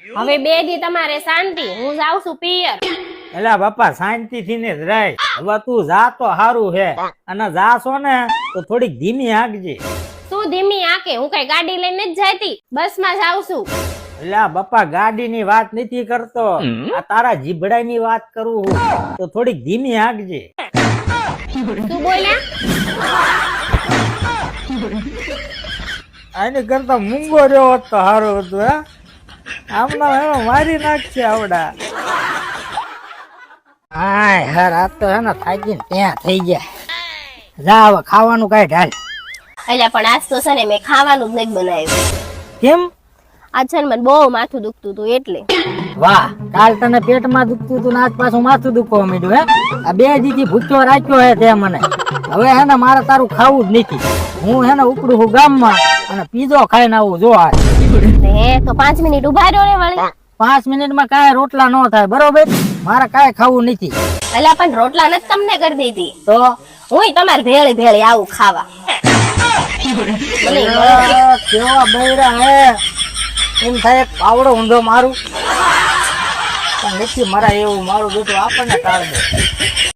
હવે બે દી તમારે શાંતિ. હું જાઉં છું પિયર. એલા બાપા શાંતિ થી ને રહે હવે તું જા તો સારું હે. અને જાશો ને તો થોડીક ધીમી હાંકજે. શું ધીમી હાંકે? હું કઈ ગાડી લઈને જ જતી? બસમાં જાઉં છું. એટલે બાપા ગાડી ની વાત નથી કરતો. આ તારા જીભડા ની વાત કરું હું. તો થોડીક ધીમી હાંકજે. તું બોલ્યા? આની કરતા મૂંગો રહ્યો હોત તો સારું હતું હે? આમના એનો મારી નાખશે આવડા. હાય હર આ તો હે થાકી ત્યાં થઈ ગયા. જા હવે ખાવાનું કઈ ઢાલ એટલે પણ આજ તો છે ને મેં ખાવાનું જ નથી બનાવ્યું. કેમ? આજ છે ને મને બહુ માથું દુખતું હતું એટલે. વાહ કાલ તને પેટમાં દુખતું હતું ને આજ પાછું માથું દુખવા માંડ્યું હે? આ બે દીથી ભૂચો રાખ્યો હે તે મને. હવે હે ને મારે તારું ખાવું જ નથી. હું હે ને ઉપડું છું ગામમાં અને પીઝો ખાઈને આવું જો આ તો પાંચ મિનિટ ઊભા રહ્યો રે વળી. પાંચ મિનિટમાં કાંઈ રોટલા નો થાય બરોબર? મારે કાંઈ ખાવું નથી. એટલે પણ રોટલા નથી તમને કરી દીધી. તો? હું તમારે ભેળી ભેળી આવું ખાવા. કેવા બૈરા હે? એમ થાય પાવડો ઊંધો મારું. પણ નથી મરાય એવું મારું બેટું આપણને ટાળ. દે